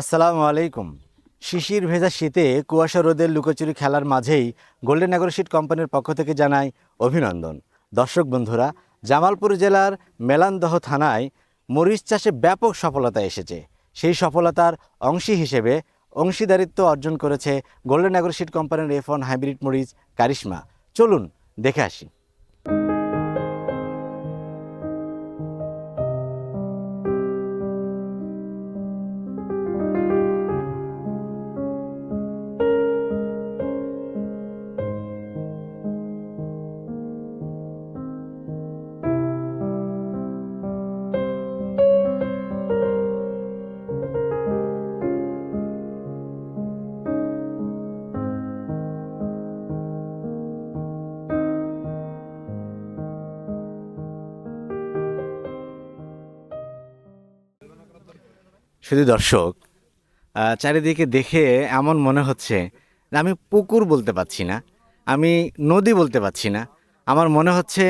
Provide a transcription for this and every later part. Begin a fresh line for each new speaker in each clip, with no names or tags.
আসসালামু আলাইকুম। শিশির ভেজা শীতে কুয়াশা রোদের লুকোচুরি খেলার মাঝেই গোল্ডেন অ্যাগ্রোশিট কোম্পানির পক্ষ থেকে জানাই অভিনন্দন। দর্শক বন্ধুরা, জামালপুর জেলার মেলান্দহ থানায় মরিচ চাষে ব্যাপক সফলতা এসেছে। সেই সফলতার অংশী হিসেবে অংশীদারিত্ব অর্জন করেছে গোল্ডেন অ্যাগ্রোশিট কোম্পানির এফ হাইব্রিড মরিচ কারিশমা চলুন, দেখে আসি। শুধু দর্শক চারিদিকে দেখে এমন মনে হচ্ছে আমি পুকুর বলতে পারছি না আমি নদী বলতে পারছি না। আমার মনে হচ্ছে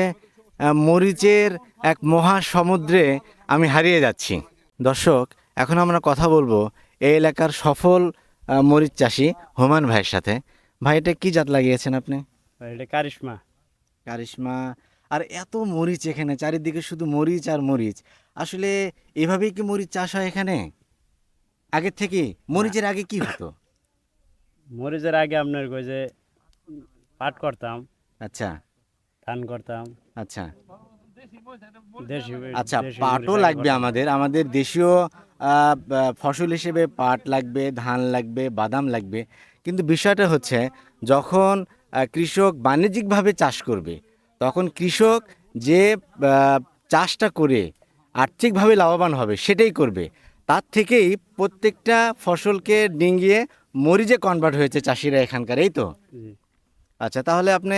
মরিচের এক মহাসমুদ্রে আমি হারিয়ে যাচ্ছি। দর্শক এখন আমরা কথা বলব এই এলাকার সফল মরিচ চাষি হুমান ভাইয়ের সাথে। ভাই এটা কী জাত লাগিয়েছেন আপনি?
এটা কারিশমা।
কারিশমা। আর এত মরিচ এখানে চারিদিকে শুধু মরিচ আর মরিচ। আসলে এভাবেই কি মরিচ চাষ হয় এখানে? আগের থেকে মরিচের আগে কি হতো?
মরিচের আগে আপনার কই যে পাট করতাম
আচ্ছা।
ধান করতাম।
আচ্ছা। আচ্ছা পাটও লাগবে আমাদের। আমাদের দেশীয় ফসল হিসেবে পাট লাগবে ধান লাগবে বাদাম লাগবে। কিন্তু বিষয়টা হচ্ছে যখন কৃষক বাণিজ্যিকভাবে চাষ করবে তখন কৃষক যে চাষটা করে আর্থিকভাবে লাভবান হবে সেটাই করবে। তার থেকেই প্রত্যেকটা ফসলকে ডিঙ্গিয়ে মরিচে কনভার্ট হয়েছে চাষিরা এখানকার এই তো? আচ্ছা তাহলে আপনি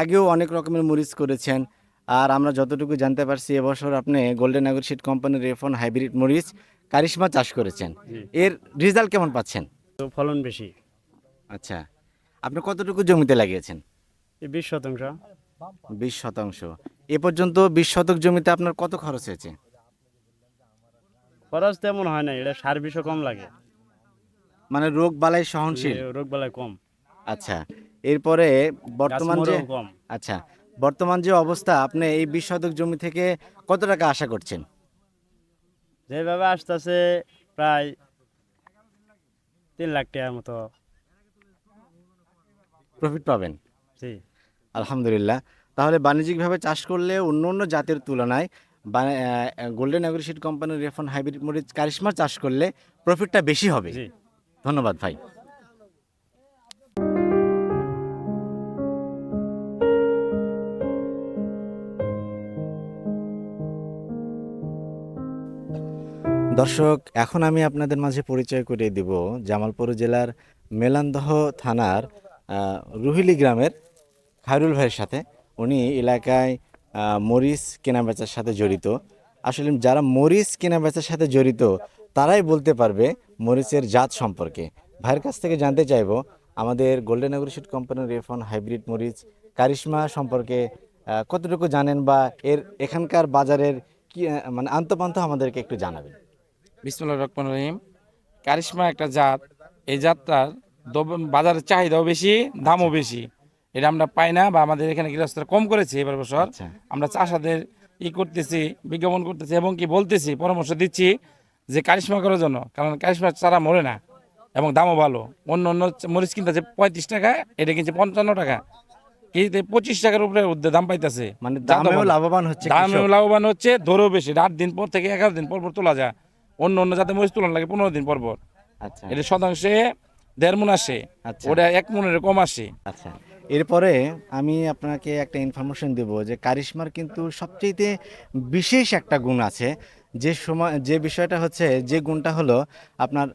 আগেও অনেক রকমের মরিচ করেছেন। আর আমরা যতটুকু জানতে পারছি এবছর আপনি গোল্ডেন অ্যাগ্রোশিট কোম্পানির রেফন হাইব্রিড মরিচ কারিশমা চাষ করেছেন। এর রেজাল্ট কেমন পাচ্ছেন?
তো ফলন বেশি।
আচ্ছা আপনি কতটুকু জমিতে লাগিয়েছেন?
বিশ শতাংশ।
বিশ শতাংশ। এ পর্যন্ত বিশ শতক জমিতে আপনার কত খরচ হয়েছে?
খরচ তেমন হয় না এটা সার বিষও কম লাগে।
মানে রোগ বালাই সহনশীল?
রোগ বালাই কম।
আচ্ছা এরপরে বর্তমান যে
কম।
আচ্ছা বর্তমান যে অবস্থা আপনি এই বিশ শতক জমি থেকে কত টাকা আশা করছেন?
যেভাবে আসতেছে প্রায় তিন লাখ টাকার মতো।
প্রফিট পাবেন?
জি।
আলহামদুলিল্লাহ। তাহলে বাণিজ্যিকভাবে চাষ করলে অন্য অন্য জাতের তুলনায় গোল্ডেন অ্যাগ্রিশিড কোম্পানির রেফন হাইব্রিড মরিচ কারিশমা চাষ করলে প্রফিটটা বেশি হবে। ধন্যবাদ ভাই। দর্শক এখন আমি আপনাদের মাঝে পরিচয় করিয়ে দিব জামালপুর জেলার মেলান্দহ থানার রুহিলি গ্রামের খায়রুল ভাইয়ের সাথে। উনি এলাকায় মরিচ কেনাবেচার সাথে জড়িত। আসলে যারা মরিচ কেনাবেচার সাথে জড়িত, তারাই বলতে পারবে মরিচের জাত সম্পর্কে। ভাইয়ের কাছ থেকে জানতে চাইব, আমাদের গোল্ডেন অ্যাগ্রোশিট কোম্পানির রেফন হাইব্রিড মরিচ কারিশমা সম্পর্কে কতটুকু জানেন বা এর এখানকার বাজারের কি মানে আন্তপান্ত আমাদেরকে একটু জানাবেন।
বিসমুল্লাহ রহমান রহিম। কারিশমা একটা জাত, এই জাতটার বাজারের চাহিদাও বেশি, দামও বেশি। এটা আমরা পাই না বা আমাদের এখানে গৃহস্থরা কম করেছে এবার বছর।
আচ্ছা।
আমরা চাষাদের ই করতেছি বিজ্ঞাপন করতেছি এবং কি বলতেছি পরামর্শ দিচ্ছি যে কারিশমা করার জন্য কারণ কারিশমা চারা মরে না এবং দামও ভালো। অন্য অন্য মরিচ কিনতেছে পঁয়ত্রিশ টাকা এটা কিনছে পঞ্চান্ন টাকা। কেজিতে পঁচিশ টাকার উপরে দাম পাইতেছে।
মানে দামেও লাভবান হচ্ছে
দামেও লাভবান হচ্ছে ধরেও বেশি। আট দিন পর থেকে এগারো দিন পর পর তোলা যায়। অন্য অন্য জাতের মরিচ তোলা লাগে পনেরো দিন পর পর।
আচ্ছা।
এটা শতাংশে দেড় মন আসে।
আচ্ছা।
ওটা এক মনের কম আসে।
আচ্ছা। এরপরে আমি আপনাকে একটা ইনফরমেশন দেব যে কারিশমার কিন্তু সবচেয়ে বিশেষ একটা গুণ আছে। যে সময় যে বিষয়টা হচ্ছে যে গুণটা হলো আপনার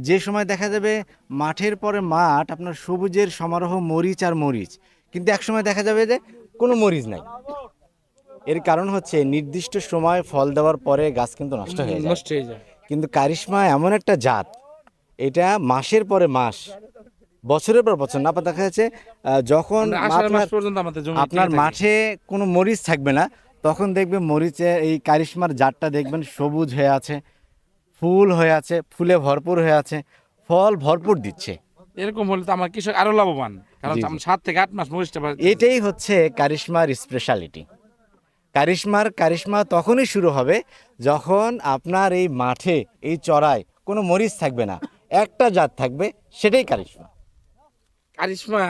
যে সময় দেখা যাবে মাঠের পরে মাঠ আপনার সবুজের সমারোহ মরিচ আর মরিচ কিন্তু এক সময় দেখা যাবে যে কোনো মরিচ নাই। এর কারণ হচ্ছে নির্দিষ্ট সময় ফল দেওয়ার পরে গাছ কিন্তু নষ্ট হয়ে যায়।
নষ্ট হয়ে যায়।
কিন্তু কারিশমা এমন একটা জাত এটা মাসের পরে মাস বছরের পর বছর না দেখা যাচ্ছে যখন
মাস
আপনার মাঠে কোনো মরিচ থাকবে না তখন দেখবে মরিচে এই কারিশমার জাতটা দেখবেন সবুজ হয়ে আছে ফুল হয়ে আছে ফুলে ভরপুর হয়ে আছে ফল ভরপুর দিচ্ছে।
এরকম হলে তো আমার কৃষক আরও লাভবান কারণ সাত থেকে আট মাস মরিচটা
এটাই হচ্ছে কারিশমার স্পেশালিটি কারিশমার কারিশমা তখনই শুরু হবে যখন আপনার এই মাঠে এই চড়ায় কোনো মরিচ থাকবে না একটা জাত থাকবে সেটাই কারিশমা।
কারিশমা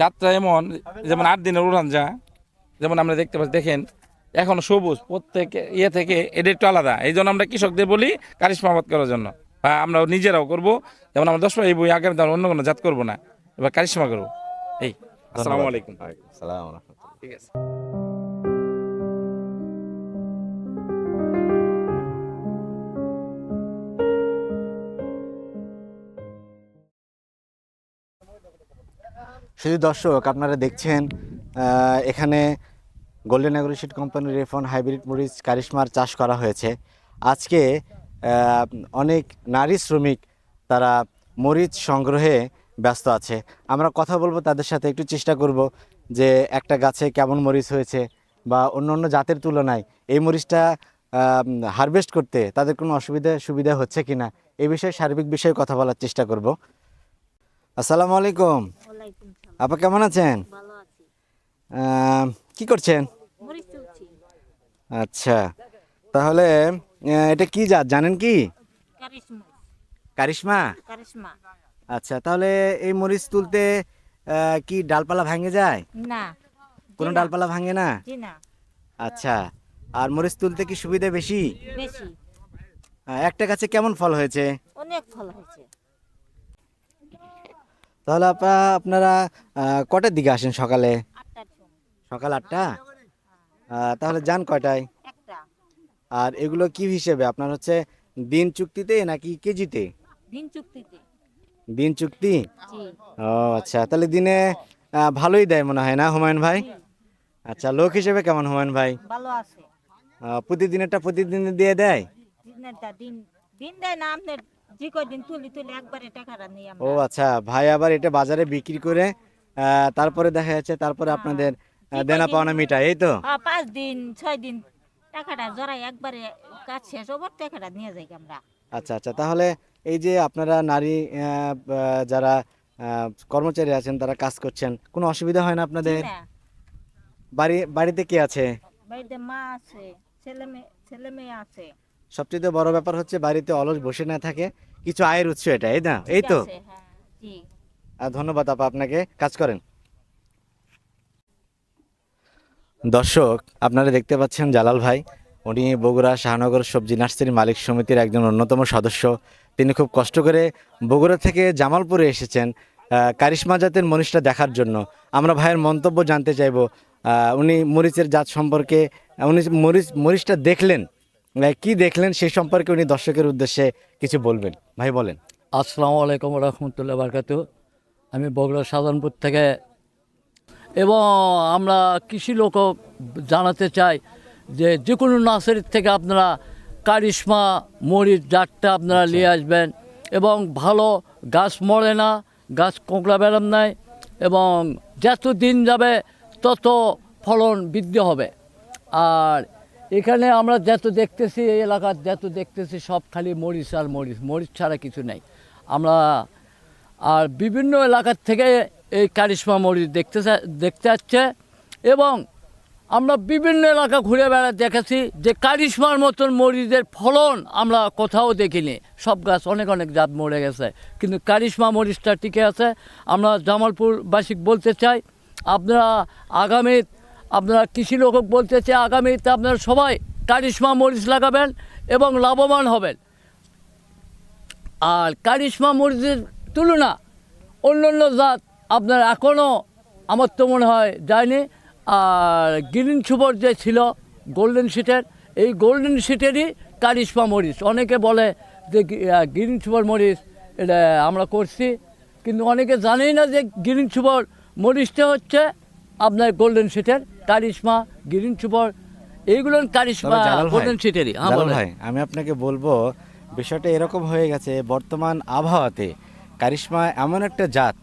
যাত্রা এমন যেমন আট দিনের উড়ান যা যেমন আমরা দেখতে পাচ্ছি দেখেন এখন সবুজ প্রত্যেক ইয়ে থেকে এটা একটু আলাদা। এই জন্য আমরা কৃষকদের বলি কারিশমা আবাদ করার জন্য। বা আমরা নিজেরাও করব যেমন আমরা দশ এই বই আগামী অন্য কোনো জাত করব না এবার কারিশমা করব। এই আসসালামু আলাইকুম। ঠিক আছে।
শুধু দর্শক, আপনারা দেখছেন এখানে গোল্ডেন অ্যাগ্রোসিড কোম্পানির রেফন হাইব্রিড মরিচ কারিশমার চাষ করা হয়েছে। আজকে অনেক নারী শ্রমিক তারা মরিচ সংগ্রহে ব্যস্ত আছে। আমরা কথা বলব তাদের সাথে, একটু চেষ্টা করব যে একটা গাছে কেমন মরিচ হয়েছে বা অন্য অন্য জাতের তুলনায় এই মরিচটা হারভেস্ট করতে তাদের কোনো অসুবিধা, সুবিধা হচ্ছে কিনা এই বিষয়ে সার্বিক বিষয়ে কথা বলার চেষ্টা করব। আসসালামু আলাইকুম। আপা কেমন আছেন? কি করছেন? আচ্ছা তাহলে এটা কি জাত জানেন কি?
কারিশমা।
আচ্ছা তাহলে এই মরিচ তুলতে কি ডালপালা ভাঙে যায়?
না।
কোনো ডালপালা ভাঙে না? আচ্ছা আর মরিচ তুলতে কি সুবিধা বেশি?
বেশি।
একটা গাছে কেমন ফল হয়েছে?
অনেক ফল হয়েছে।
তাহলে আপা আপনারা কটার দিকে আসেন সকালে? সকাল আটটা? তাহলে যান কয়টায়? আর এগুলো কি হিসেবে? আপনার হচ্ছে দিন চুক্তিতে নাকি কেজিতে?
দিন চুক্তিতে।
দিন চুক্তি? ও আচ্ছা। তাহলে দিনে ভালোই দেয় মনে হয় না হুমায়ুন ভাই? আচ্ছা লোক হিসেবে কেমন হুমায়ুন ভাই?
ভালো আছে।
প্রতিদিনেরটা প্রতিদিন দিয়ে দেয়?
দিন দিন দেয় না আপনার যে কয়দিন তুলি তুলি একবারে টাকাটা নিই
ও আচ্ছা ভাই আবার এটা বাজারে বিক্রি করে তারপরে দেখা যাচ্ছে তারপরে আপনাদের দেনা পাওনা মিটায় এই তো?
হ্যাঁ পাঁচ দিন ছয় দিন টাকাটা জড়াই একবারে কাজ শেষ হবার টাকাটা নিয়ে যাই আমরা।
আচ্ছা আচ্ছা তাহলে এই যে আপনারা নারী যারা কর্মচারী আছেন তারা কাজ করছেন কোনো অসুবিধা হয় না আপনাদের? বাড়ি বাড়িতে কে আছে?
বাড়িতে মা আছে ছেলে মেয়ে ছেলে মেয়ে আছে।
সবচেয়ে বড় ব্যাপার হচ্ছে বাড়িতে অলস বসে না থাকে কিছু আয়ের উৎস এটা এই না? এই তো?
হ্যাঁ,
আর ধন্যবাদ আপা আপনাকে কাজ করেন। দর্শক আপনারা দেখতে পাচ্ছেন জালাল ভাই উনি বগুড়া শাহনগর সবজি নার্সারি মালিক সমিতির একজন অন্যতম সদস্য। তিনি খুব কষ্ট করে বগুড়া থেকে জামালপুরে এসেছেন কারিশমা জাতের মনীষটা দেখার জন্য। আমরা ভাইয়ের মন্তব্য জানতে চাইব উনি মরিচের জাত সম্পর্কে উনি মরিচ মরিচটা দেখলেন কি দেখলেন সেই সম্পর্কে উনি দর্শকের উদ্দেশ্যে কিছু বলবেন? ভাই বলেন।
আসসালামু আলাইকুম রহমতুল্লাহ বারকাত আমি বগুড়া সাধারণপুর থেকে। এবং আমরা কৃষি লোকও জানাতে চাই যে যে কোনো নার্সারির থেকে আপনারা কারিশমা মরিচ জাতটা আপনারা নিয়ে আসবেন। এবং ভালো গাছ মরে না গাছ কোঁকড়া বেড়াম নাই এবং যত দিন যাবে তত ফলন বৃদ্ধি হবে। আর এখানে আমরা যত দেখতেছি, এই এলাকার যত দেখতেছি, সব খালি মরিচ আর মরিচ। মরিচ ছাড়া কিছু নেই। আমরা আর বিভিন্ন এলাকার থেকে এই কারিশমা মরিচ দেখতে দেখতে যাচ্ছে এবং আমরা বিভিন্ন এলাকা ঘুরে বেড়া দেখেছি যে কারিশমার মতন মরিচের ফলন আমরা কোথাও দেখিনি। সব গাছ, অনেক অনেক জাত মরে গেছে। কিন্তু কারিশমা মরিচটা টিকে আছে। আমরা জামালপুরবাসী বলতে চাই, আপনারা আগামী আপনারা কৃষি লোক বলতে চাই, আগামীতে আপনারা সবাই কারিশমা মরিচ লাগাবেন এবং লাভবান হবেন। আর কারিশমা মরিচের তুলনা অন্য অন্য জাত আপনার এখনও আমার তো মনে হয় যায়নি। আর গ্রিন সুপার যে ছিল গোল্ডেন শিটের এই গোল্ডেন শিটেরই কারিশমা মরিচ। অনেকে বলে যে গ্রিন সুপার মরিচ, এটা আমরা করছি। কিন্তু অনেকে জানেই না যে গ্রিন সুপার মরিচটা হচ্ছে আপনার গোল্ডেন শিটের কারিশমা গ্রিন সুপার এইগুলো কারিশমা গোল্ডেন শিটেরই হ্যাঁ।
ভাই আমি আপনাকে বলব বিষয়টা এরকম হয়ে গেছে বর্তমান আবহাওয়াতে কারিশমা এমন একটা জাত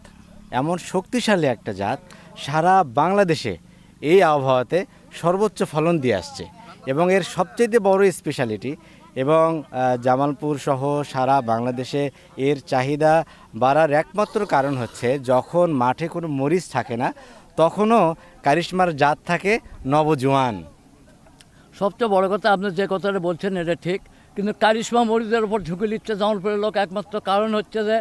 এমন শক্তিশালী একটা জাত সারা বাংলাদেশে এই আবহাওয়াতে সর্বোচ্চ ফলন দিয়ে আসছে এবং এর সবচেয়ে বড় স্পেশালিটি এবং জামালপুর সহ সারা বাংলাদেশে এর চাহিদা বাড়ার একমাত্র কারণ হচ্ছে যখন মাঠে কোনো মরিচ থাকে না তখনও কারিশ্মার জাত থাকে নবজোয়ান।
সবচেয়ে বড় কথা আপনি যে কথাটা বলছেন এটা ঠিক। কিন্তু কারিশমা মরিচের উপর ঝুঁকি নিচ্ছে জামালপুরের লোক। একমাত্র কারণ হচ্ছে যে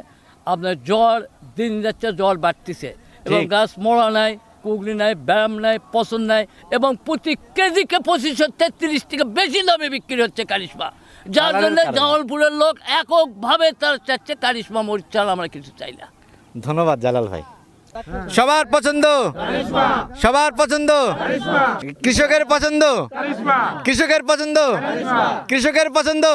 আপনার জ্বর দিন যাচ্ছে জ্বর বাড়তিছে। এবং গাছ মরা নাই কুগলি নাই ব্যায়াম নাই পছন্দ নাই এবং প্রতি কেজিকে পঁচিশ তেত্রিশ থেকে বেশি দামে বিক্রি হচ্ছে কারিশমা। যার জন্য জামালপুরের লোক এককভাবে তার চাচ্ছে কারিশমা মরিচ আমরা কিছু চাই না।
ধন্যবাদ জালাল ভাই। সবার পছন্দ? সবার পছন্দ? কৃষকের পছন্দ? কৃষকের পছন্দ? কৃষকের পছন্দ?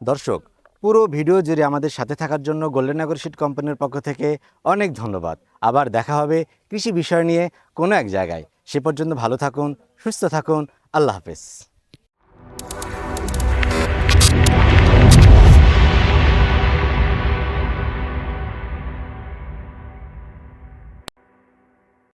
দর্শক, পুরো ভিডিও জুড়ে আমাদের সাথে থাকার জন্য গোল্ডেন নাগর শিট কোম্পানির পক্ষ থেকে অনেক ধন্যবাদ। আবার দেখা হবে কৃষি বিষয় নিয়ে কোনো এক জায়গায়। সে পর্যন্ত ভালো থাকুন, সুস্থ থাকুন, আল্লাহ হাফেজ।